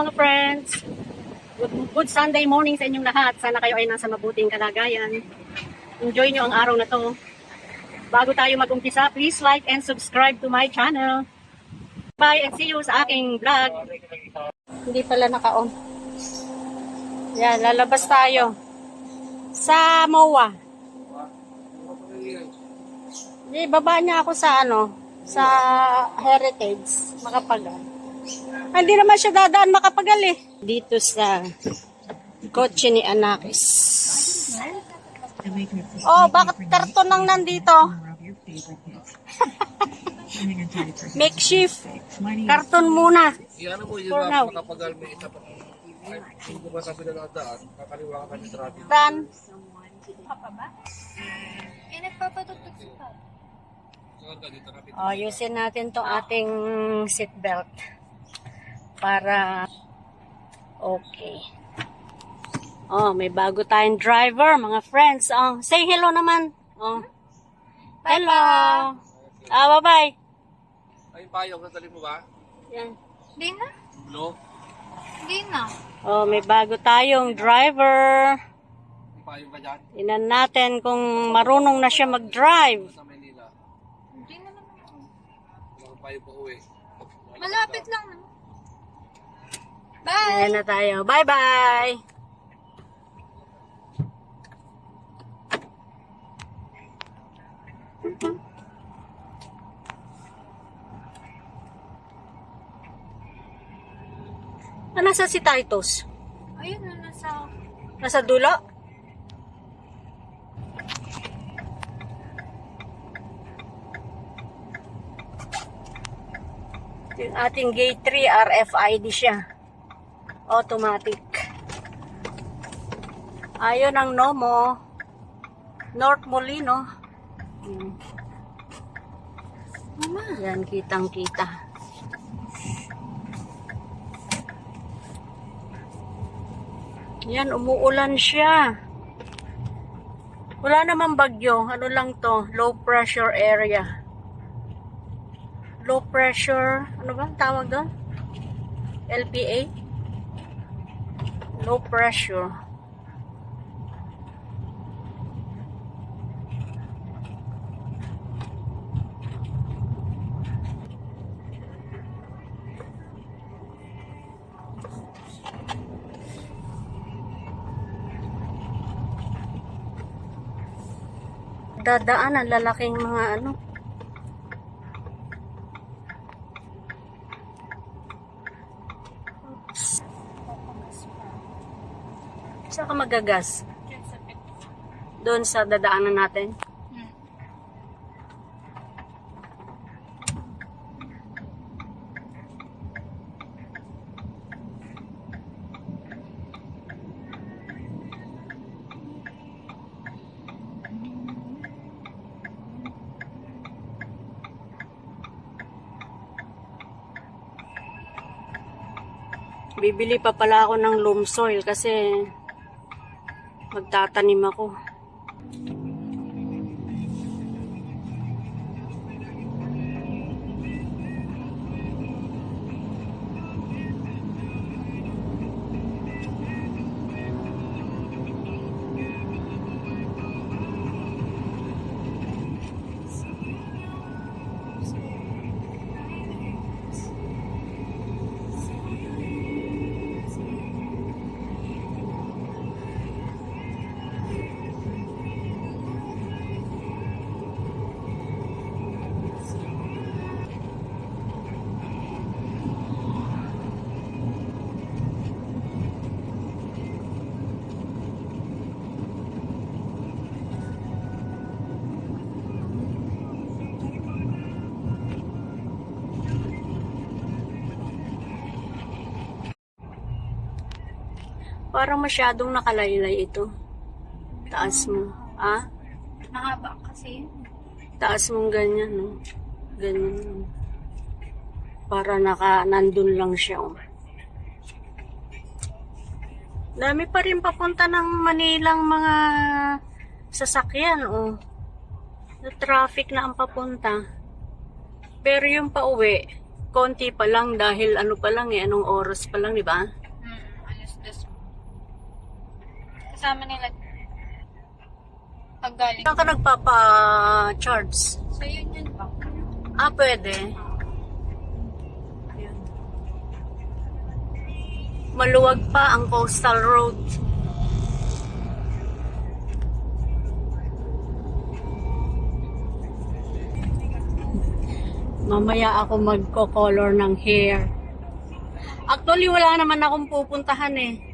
Mga friends! Good, good Sunday morning sa inyong lahat. Sana kayo ay nasa mabuting kalagayan. Enjoy nyo ang araw na to. Bago tayo mag-umpisa, please like and subscribe to my channel. Bye and see you sa aking vlog. Hindi pala naka-on. Yan, lalabas tayo. Sa MOA. Di, baba niya ako sa ano, sa Heritage, Makapagal. Hindi naman siya dadaan Makapagal eh. Dito sa kotse ni Anakis. Oh, bakit karton lang nandito? Makeshift. Karton muna. Iyan mo, yun ba, now. makapagal may isa pa. Kung ba sabi na daan, kakaliwa ka kami traffic. Dan. Eh, nagpapatugtog sa pag. Saan ka dito traffic? Oh, ayusin natin tong ating seatbelt para okay. Oh, may bago tayong driver, mga friends. Oh, say hello naman. Oh. Hello. Ah, bye-bye. Ay, payong, nadali mo ba? Yan. Hindi na. Hindi na. Oh, may bago tayong driver. Payong ka dyan? Tingnan natin kung marunong na siya mag-drive. Sa. Hindi na naman. payong pa uwi. Malapit lang naman. Bye! Ayan na tayo. Bye-bye. Ah, nasa si Titus? Ayun na, nasa... Nasa dulo? Yung ating gate 3, RFID siya. Automatic. Ayun ang Nomo. North Molino. Yan. Mama. Yan, kitang-kita. Yan, umuulan siya. Wala namang bagyo. Ano lang to? Low pressure area. Low pressure, ano ba tawag doon? LPA? Low pressure. Dadaan ang lalaking mga ano. Pit. Doon sa dadaanan natin? Bibili pa pala ako ng loam soil kasi magtatanim ako. Parang masyadong nakalaylay ito. Taas mo. Ah? Mahaba kasi. Taas mong ganyan, no? Ganyan. no? Para naka, nandun lang siya, oh. Dami pa rin papunta ng Manilang mga sasakyan, oh. Na traffic na ang papunta. Pero yung pauwi, konti pa lang dahil ano pa lang eh, anong oras pa lang, di ba? Kasama nila pag galing. Saan ka nagpapa-charge? Sa Union Bank. Ah, pwede. Maluwag pa ang coastal road. Mamaya ako magko-color ng hair. Actually, wala naman akong pupuntahan eh.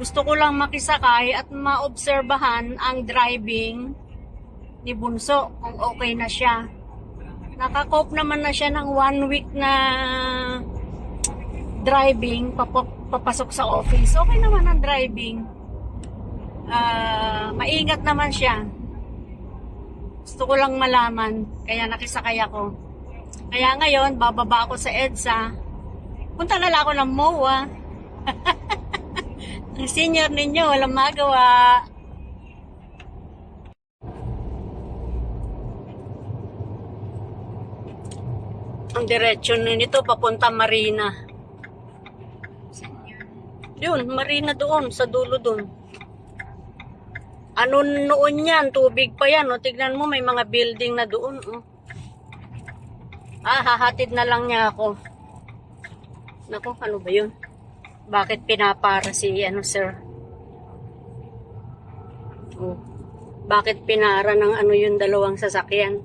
Gusto ko lang makisakay at maobserbahan ang driving ni Bunso kung okay na siya. Nakakop naman na siya ng one week na driving papasok sa office. Okay naman ang driving. Ah, maingat naman siya. Gusto ko lang malaman, kaya nakisakay ako. Kaya ngayon, bababa ako sa EDSA. Punta na lang ako ng MOA. ang senior ninyo, walang magawa. Ang diretsyon nito papunta Marina. Yun? Marina doon, sa dulo doon. Ano noon yan? Tubig pa yan. O, tignan mo, may mga building na doon. Oh. Ah, hahatid na lang niya ako. Nako, ano ba yun? Bakit pinapara si, ano, sir? Oh. Bakit pinara ng ano yung dalawang sasakyan?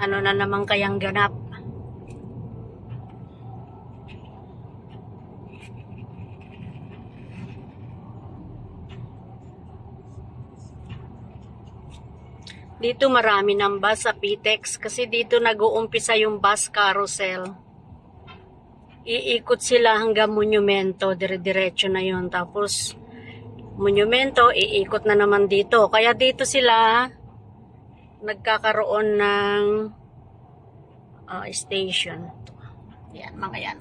Ano na naman kayang ganap? Dito marami ng bus sa PTEX kasi dito nag-uumpisa yung bus carousel. Iikot sila hanggang Monumento, dire-diretso na yon Tapos Monumento, iikot na naman dito. Kaya dito sila nagkakaroon ng ah, station. Yan, mga yan.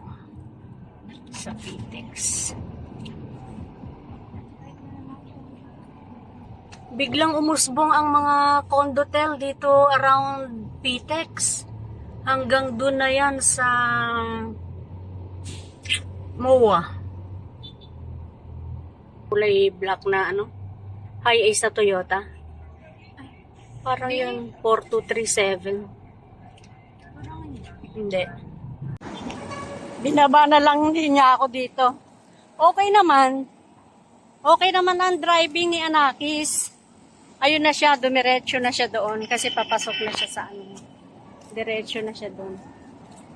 Sa PTEX. biglang umusbong ang mga condotel dito around PTEX. Hanggang doon na yan sa MOA. Kulay black na ano? High A sa Toyota. Parang yun, 4237. Hindi. Binaba na lang din niya ako dito. Okay naman. Okay naman ang driving ni Anakis. Ayun na siya, dumiretso na siya doon kasi papasok na siya sa ano. Diretso na siya doon.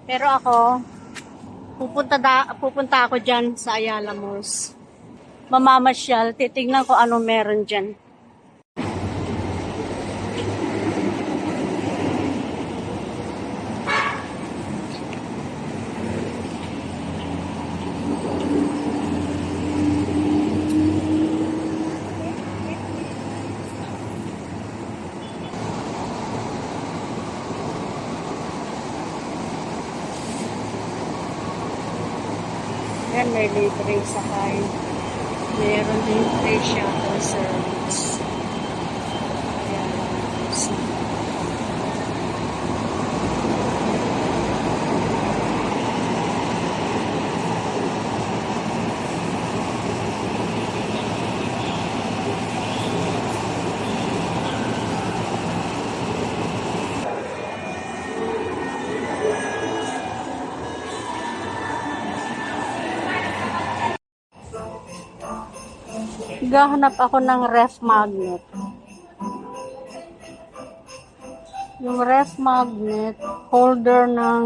Pero ako, pupunta, da, pupunta ako dyan sa Ayala Malls. Mamamasyal, titignan ko ano meron dyan. Yan, may libre sakay. Meron din free shuttle service. Gahanap ako ng ref magnet. Yung ref magnet, holder ng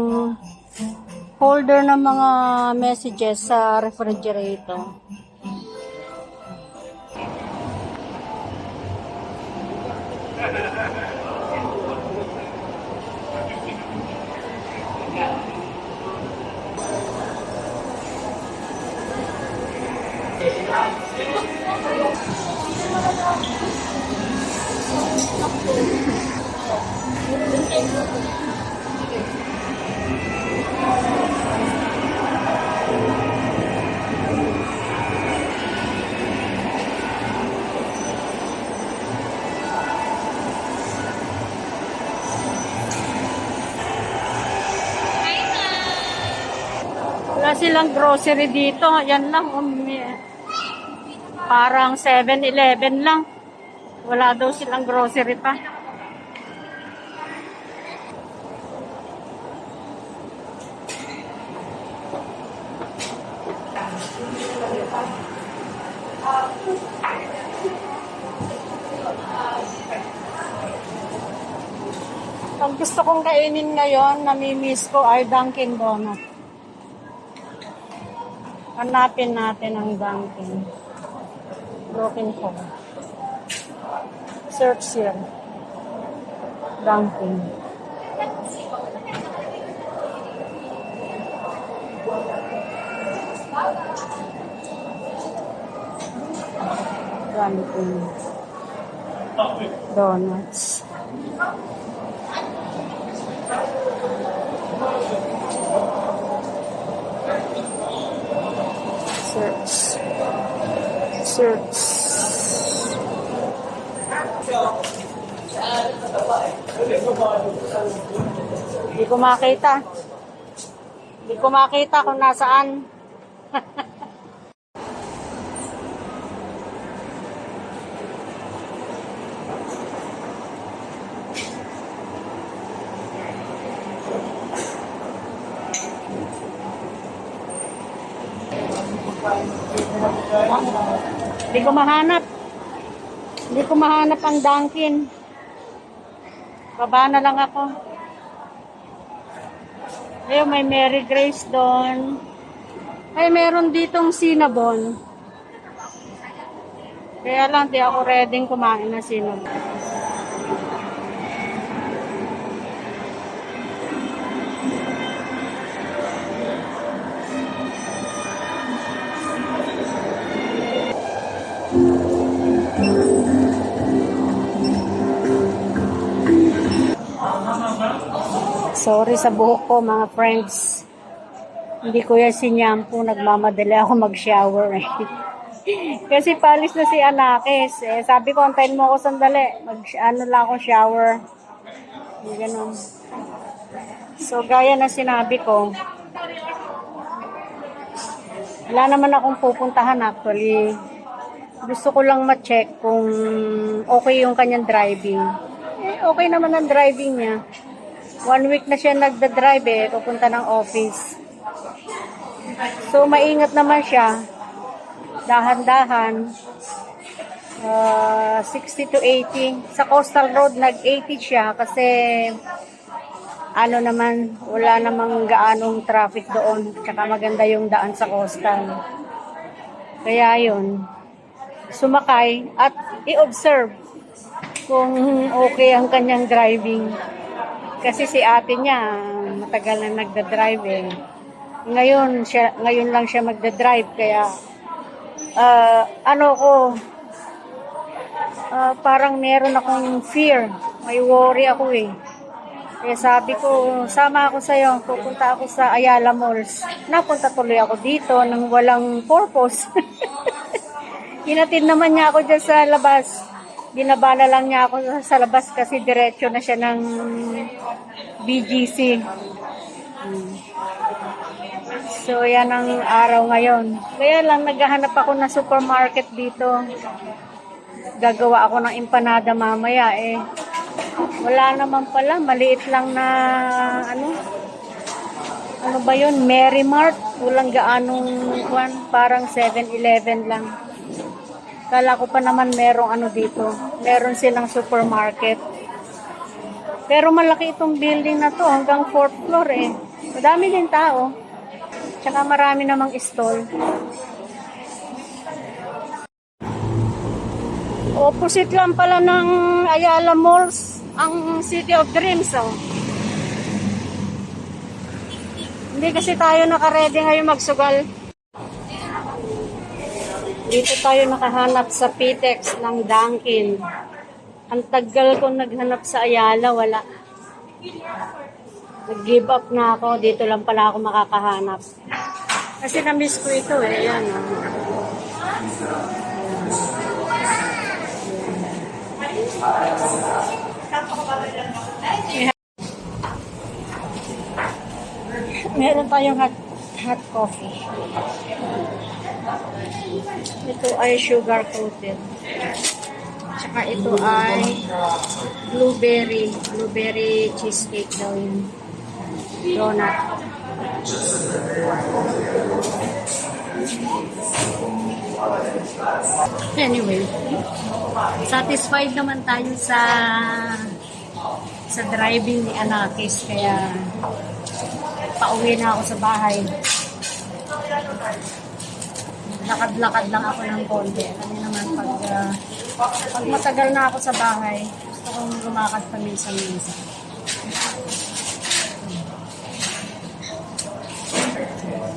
holder ng mga messages sa refrigerator. Wala silang grocery dito. Yan lang. Um, Parang 7-Eleven lang. Wala daw silang grocery pa. Ang gusto kong kainin ngayon, namimiss ko ay Dunkin Donut. Hanapin natin ang Dunkin. Broken home. Search. Dunkin. Dunkin. Donuts. Search. Search. Hindi ko makita. Hindi ko makita kung nasaan. Hindi ko mahanap. Hindi ko mahanap ang Dunkin. Baba na lang ako. Ayun, may Mary Grace doon. Ay, meron ditong Cinnabon. Kaya lang, di ako ready kumain ng Cinnabon. Sorry sa buhok ko, mga friends. Hindi ko yan sinyampo. Nagmamadali ako mag-shower eh. Kasi palis na si Anakis. Eh, sabi ko, antayin mo ako sandali. Mag, ano lang ako, shower. Ganun. So, gaya na sinabi ko, wala naman akong pupuntahan actually. Gusto ko lang ma-check kung okay yung kanyang driving. Eh, okay naman ang driving niya. One week na siya nagda-drive eh, papunta ng office. So, maingat naman siya. Dahan-dahan. Uh, 60 to 80. Sa coastal road, nag-80 siya kasi ano naman, wala namang gaanong traffic doon. Tsaka maganda yung daan sa coastal. Kaya yun, sumakay at i-observe kung okay ang kanyang driving. Kasi si ate niya, matagal na nagda-drive eh. Ngayon, siya, ngayon lang siya magda-drive, kaya ah, ano ko, ah, parang meron akong fear. May worry ako eh. Kaya sabi ko, sama ako sa'yo, pupunta ako sa Ayala Malls. Napunta tuloy ako dito nang walang purpose. Hinatid naman niya ako dyan sa labas. Binaba na lang niya ako sa labas kasi diretso na siya ng BGC. So, yan ang araw ngayon. Kaya lang, naghahanap ako ng supermarket dito. Gagawa ako ng empanada mamaya eh. Wala naman pala, maliit lang na ano. Ano ba yun? Mary Mart. Walang gaanong kwan, parang 7-Eleven lang. Kala ko pa naman merong ano dito. Meron silang supermarket. Pero malaki itong building na to, hanggang 4th floor eh. Madami din tao. Tsaka marami namang stall. Opposite lang pala ng Ayala Malls, ang City of Dreams, oh. Hindi kasi tayo nakaredy ngayon magsugal. Dito tayo nakahanap sa Pitex ng Dunkin. Ang tagal kong naghanap sa Ayala, wala. Nag-give up na ako. Dito lang pala ako makakahanap. Kasi na-miss ko ito eh. Yan, oh. Meron tayong hot, hot coffee. Ito ay sugar coated. Tsaka ito ay blueberry, blueberry cheesecake daw yung donut. Anyway, satisfied naman tayo sa sa driving ni Anakis kaya pauwi na ako sa bahay. Lakad-lakad lang ako ng konti. Kami naman pag, ah, pag matagal na ako sa bahay, gusto kong lumakad paminsan-minsan.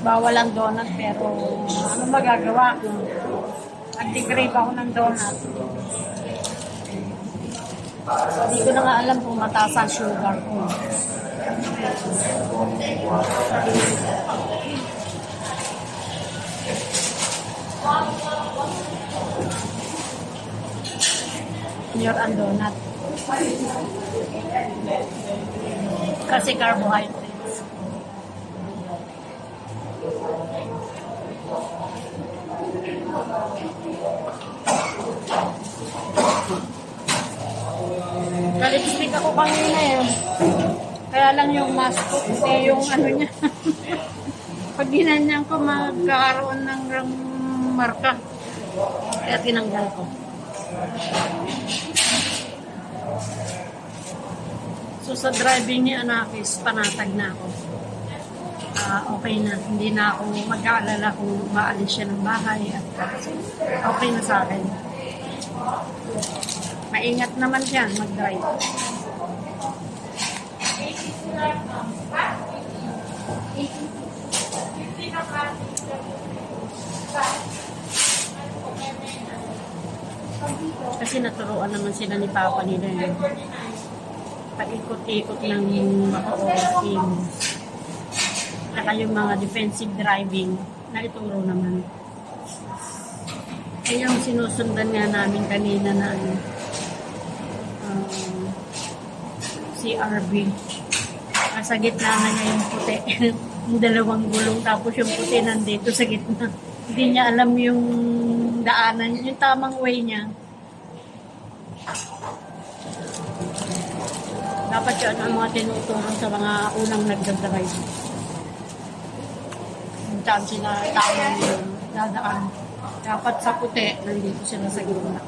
Bawal ang donut pero ano magagawa ko? Nag-degrade ako ng donut. Hindi ko na nga alam kung mataas ang sugar ko. Pure ang donut. Kasi carbohydrates. Kalipstick ako kanina eh. Kaya lang yung mask ko, eh, yung ano niya. Pag ginanyan ko, magkakaroon ng rang marka. Kaya tinanggal ko. So sa driving ni Anakis, panatag na ako. Ah, okay na. Hindi na ako mag-aalala kung maalis siya ng bahay. At okay na sa akin. Maingat naman siya mag-drive. Kasi naturuan naman sila ni Papa nila yun. Paikot-ikot ng maka-over team. Saka yung mga defensive driving na ituro naman. Eh yung sinusundan nga namin kanina na ano, um, CRB. Nasa gitna na niya yung puti. yung dalawang gulong tapos yung puti nandito sa gitna. Hindi niya alam yung daanan, yung tamang way niya. Dapat yun ang mga tinuturo sa mga unang nagdadrive. Yung chance na tamang yung dadaan. Dapat sa puti, nandito sila sa gitna.